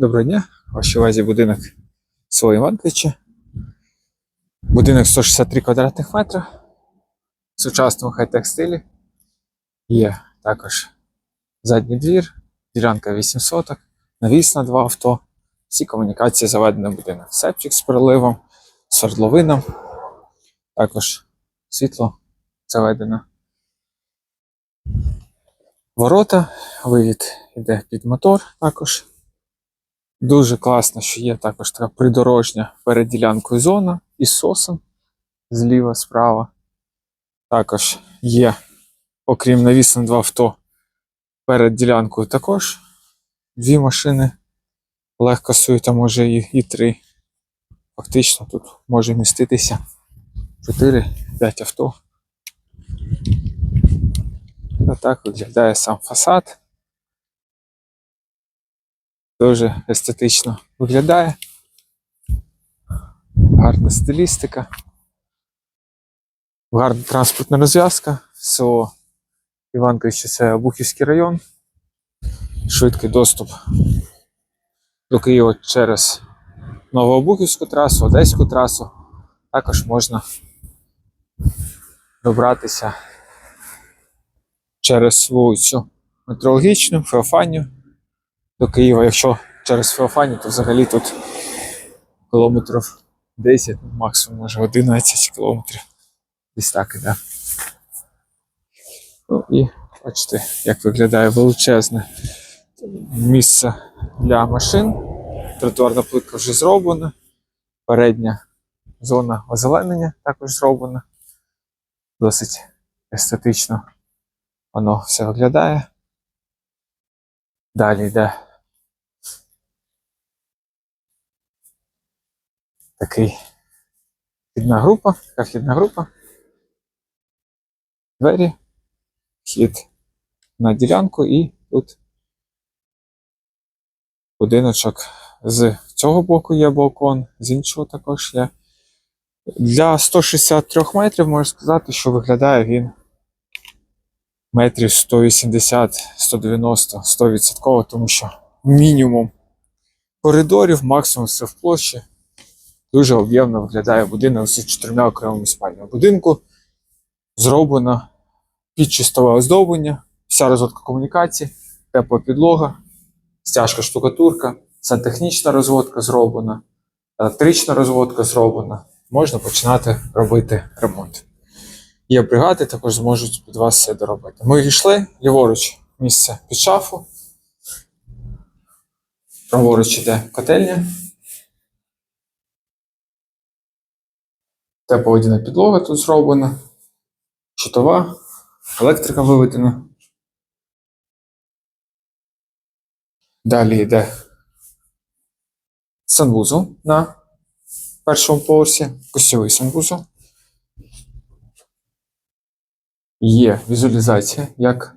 Доброго дня, в вашій увазі будинок село Іванковича. Будинок 163 квадратних метри в сучасному хай-тек стилі. Є також задній двір, ділянка 8 соток, навіс на два авто. Всі комунікації заведені в будинок. Септик з переливом, свердловином. Також світло заведено. Ворота, вивід йде під мотор також. Дуже класно, що є також така придорожня перед ділянкою зона із сосом зліва, справа. Також є, окрім навісу на два авто, перед ділянкою також дві машини. Легко сують, а може і, і три. Фактично тут може міститися 4-5 авто. Отак виглядає сам фасад. Дуже естетично виглядає. Гарна стилістика. Гарна транспортна розв'язка. Село Іванковича це Бухівський район. Швидкий доступ до Києва через Новообухівську трасу, Одеську трасу. Також можна добратися через вулицю Метрологічну, Феофанію до Києва. Якщо через Феофанію, то взагалі тут кілометрів 10, ну, максимум може 11 кілометрів. Десь так іде. Ну і бачите, як виглядає величезне місце для машин. Тротуарна плитка вже зроблена. Передня зона озеленення також зроблена. Досить естетично воно все виглядає. Далі йде такий вхідна група, така вхідна група. Двері, вхід на ділянку і тут будиночок з цього боку є балкон, з іншого також є. Для 163 метрів можу сказати, що виглядає він метрів 180, 190, 100%, тому що мінімум коридорів, максимум все в площі. Дуже об'ємно виглядає будинок з чотирма окремими спальнями. Будинку зроблено підчистове оздоблення, вся розводка комунікацій, тепла підлога, стяжка штукатурка, сантехнічна розводка зроблена, електрична розводка зроблена. Можна починати робити ремонт. Є бригади, також зможуть під вас все доробити. Ми йшли ліворуч місце під шафу. Праворуч іде котельня. Тепловодяна підлога тут зроблена. Щитова, електрика виведена. Далі йде санвузол на першому поверсі, костьовий санвузол. Є візуалізація, як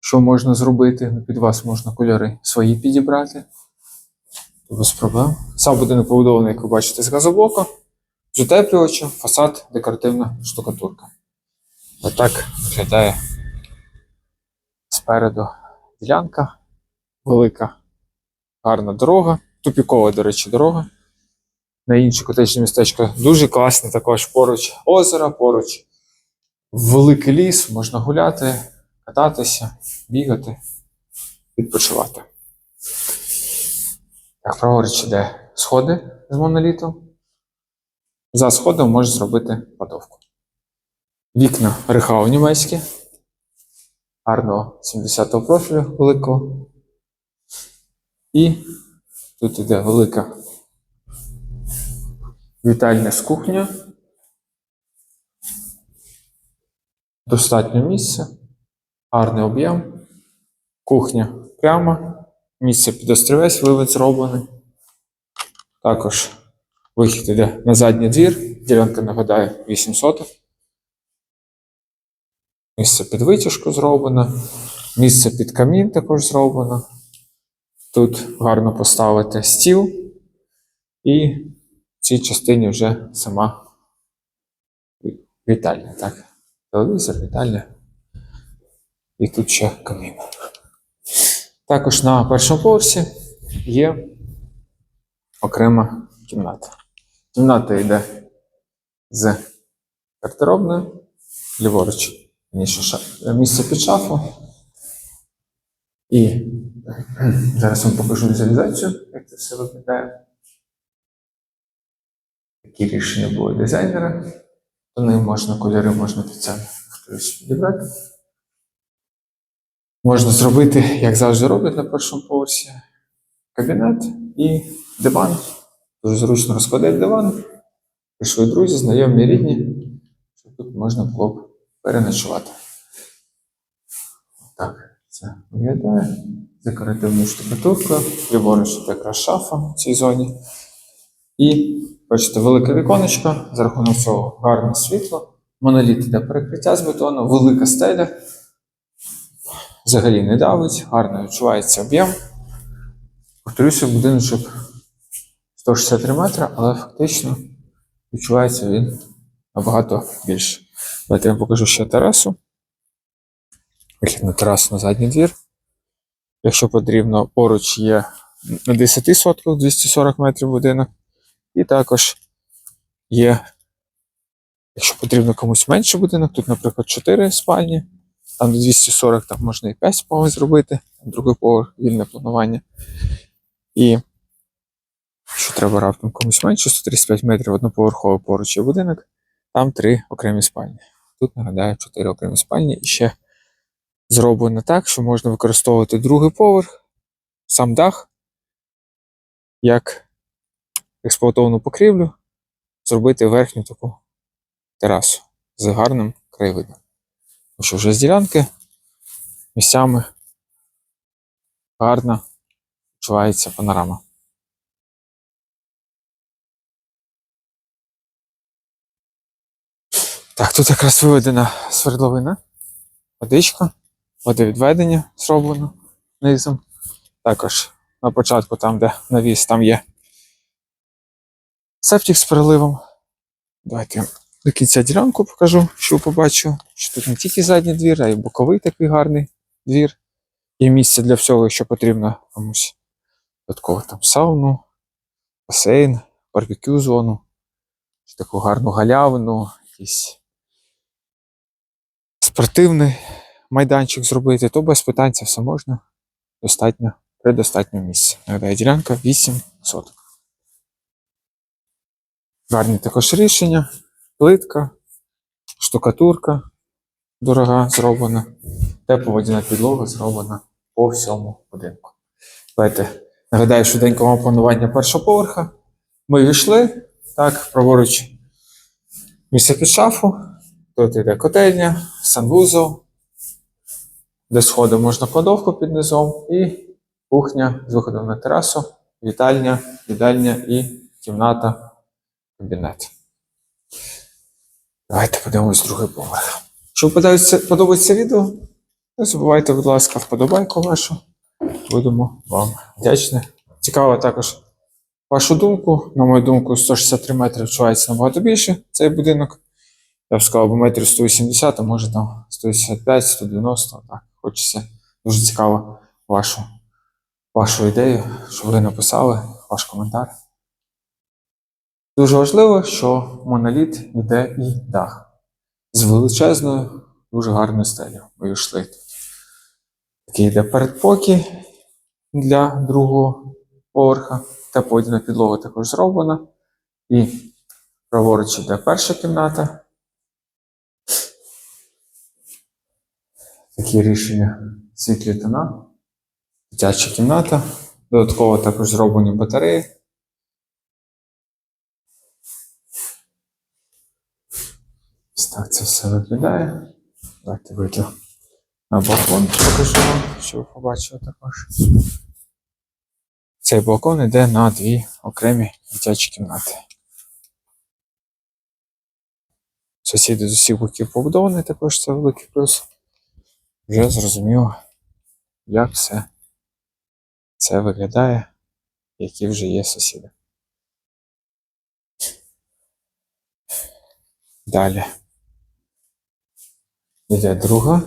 що можна зробити. Під вас можна кольори свої підібрати. Без проблем. Сам будинок побудований, як ви бачите, з газоблоку, з утеплювачем, фасад, декоративна штукатурка. Отак виглядає спереду ділянка, велика, гарна дорога, тупікова, до речі, дорога. На інші котечні містечка дуже класні, також поруч озера, поруч великий ліс, можна гуляти, кататися, бігати, відпочивати. Так, праворуч іде сходи з моноліту. За сходом можеш зробити падовку. Вікна рехау німецькі. Гарного 70-го профілю великого. І тут іде велика вітальня з кухня. Достатньо місця, гарний об'єм, кухня прямо, місце під острівець вивід зроблений. Також вихід йде на задній двір, ділянка нагадає 8 соток. Місце під витяжку зроблено, місце під камін також зроблено. Тут гарно поставити стіл, і в цій частині вже сама вітальня. Так? Телевізор, вітальня. І тут ще камін. Також на першому поверсі є окрема кімната. Кімната йде з гардеробною, ліворуч місце під шафу. І зараз вам покажу візуалізацію, як це все виглядає. Такі рішення були дизайнера. До них можна кольори, можна під це хтось підібрати. Можна зробити, як завжди роблять на першому поверсі, кабінет і диван. Дуже зручно розкладати диван. Прийшли друзі, знайомі, рідні, що тут можна було б переночувати. Так, це виглядає. Декоративною штукатуркою. Ліворуч якраз шафа в цій зоні. І бачите, велике віконечко, за рахунок цього гарне світло. Моноліт іде перекриття з бетону, велика стеля. Взагалі не давить, гарно відчувається об'єм. Повторюся, будиночок 163 метри, але фактично відчувається він набагато більше. Давайте я вам покажу ще терасу. Вихід на терасу на задній двір. Якщо потрібно, поруч є на 10 сотках 240 метрів будинок. І також є, якщо потрібно комусь менше будинок, тут, наприклад, 4 спальні, там до 240 там можна і 5 спалень зробити, там другий поверх, вільне планування. І якщо треба раптом комусь менше, 135 метрів одноповерховий поруч є будинок, там три окремі спальні. Тут, нагадаю, 4 окремі спальні і ще зроблено так, що можна використовувати другий поверх, сам дах, як експлуатовану покрівлю, зробити верхню таку терасу з гарним краєвидом. Тому що вже з ділянки місцями гарно відчувається панорама. Так, тут якраз виведена свердловина, водичка, водовідведення зроблено низом. Також на початку, там, де навіс, там є септик з переливом. Давайте до кінця ділянку покажу, що побачу. Що тут не тільки задній двір, а й боковий такий гарний двір. Є місце для всього, що потрібно комусь. Додатково там сауну, басейн, барбекю зону, таку гарну галявину, якийсь спортивний майданчик зробити, то без питань це все можна. Достатньо, предостатньо місця. Нагадаю, ділянка 8 соток. Гарні також рішення, плитка, штукатурка дорога зроблена, тепловодяна підлога зроблена по всьому будинку. Давайте нагадаю швиденько вам планування першого поверха. Ми війшли, так, праворуч місце під шафу. Тут йде котельня, санвузол, де сходи можна кладовку під низом, і кухня з виходом на терасу, вітальня, їдальня і кімната, кабінет. Давайте подивимось другий поверх. Якщо подобається відео, не забувайте, будь ласка, вподобайку вашу. Будемо вам вдячні. Цікаво також вашу думку. На мою думку, 163 метри відчувається набагато більше цей будинок. Я б сказав, бо метрів 180, а може там 185, 190. Так, хочеться. Дуже цікаво вашу, вашу ідею, що ви написали, ваш коментар. Дуже важливо, що моноліт йде і дах. З величезною, дуже гарною стелею. Ми йшли тут. Такий йде передпокій для другого поверха. Та подібна підлога також зроблена. І праворуч йде перша кімната. Такі рішення світлі тона. Дитяча кімната. Додатково також зроблені батареї. Так це все виглядає. Давайте вийду на балкон, покажу вам, що ви побачили також. Цей балкон йде на дві окремі дитячі кімнати. Сусіди з усіх боків побудовані, також це великий плюс. Вже зрозуміло, як все це виглядає, які вже є сусіди. Далі. Йде друга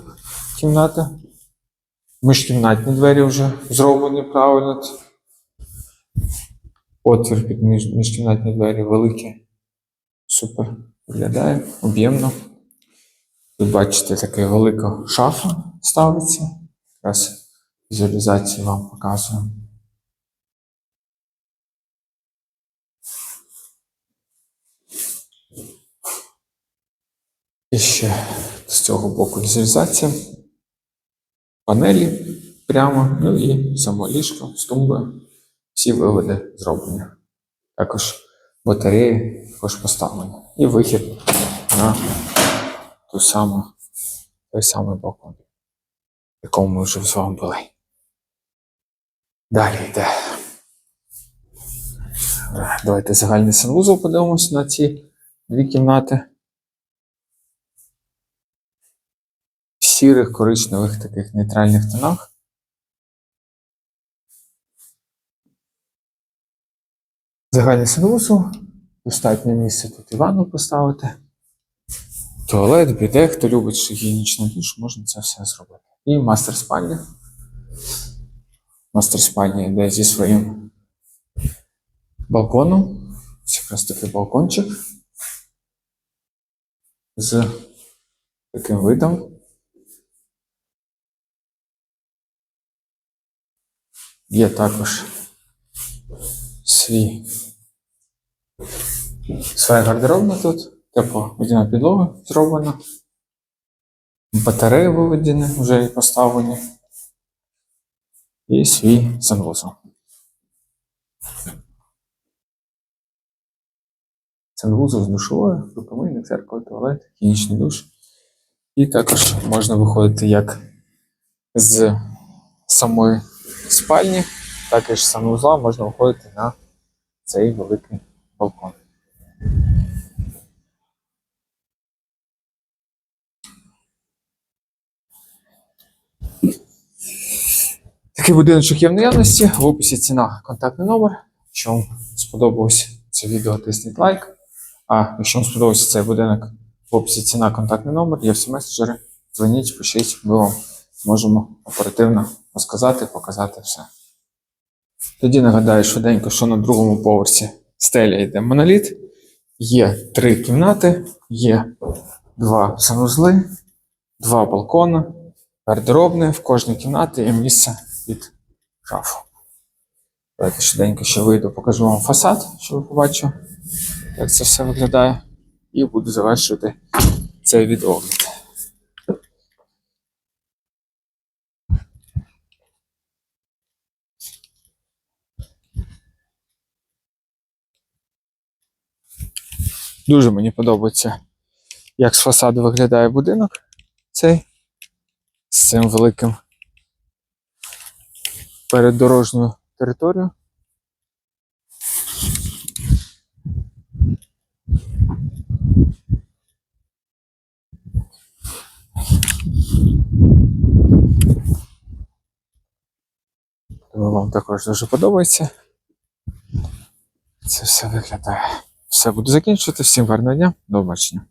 кімната. Міжкімнатні двері вже зроблені правильно. Отвір під міжкімнатні двері великий. Супер виглядає, об'ємно. Ви бачите, така велика шафа ставиться. Якраз візуалізацію вам показую. І ще з цього боку візуалізація. Панелі прямо, ну і само ліжко з тумбою. Всі виводи зроблені. Також батареї також поставлені. І вихід на ту саму, той самий балкон, в якому ми вже з вами були. Далі йде. Давайте загальний санвузол подивимося на ці дві кімнати. В сірих, коричневих таких нейтральних тонах. Загальний санвузол. Достатньо місця тут і ванну поставити. Туалет, біде, хто любить гігієнічний душ, можна це все зробити. І мастер спальня. Мастер спальня йде зі своїм балконом. Це якраз такий балкончик. З таким видом. Є також свій своя гардеробна тут. Тепло водяна підлога зроблена. Батареї виведені, вже і поставлені. І свій санвузол. Санвузол з душовою, рукомийник, зеркало, туалет, гігієнічний душ. І також можна виходити як з самої спальні, так і з санвузла можна виходити на цей великий балкон. Такий будиночок є в наявності. В описі ціна, контактний номер. Якщо вам сподобалось це відео, тисніть лайк. А якщо вам сподобався цей будинок, в описі ціна, контактний номер, є всі меседжери. Дзвоніть, пишіть, ми вам зможемо оперативно розказати, показати все. Тоді нагадаю швиденько, що на другому поверсі стеля йде моноліт. Є три кімнати, є два санузли, два балкони, гардеробне, в кожній кімнаті є місце під шафу. Давайте швиденько ще вийду, покажу вам фасад, щоб ви побачили, як це все виглядає. І буду завершувати цей відеогляд. Дуже мені подобається, як з фасаду виглядає будинок цей з цим великим переддорожньою територією. Думаю, вам також дуже подобається. Це все виглядає. Все буду закінчувати. Всім гарного дня, до побачення.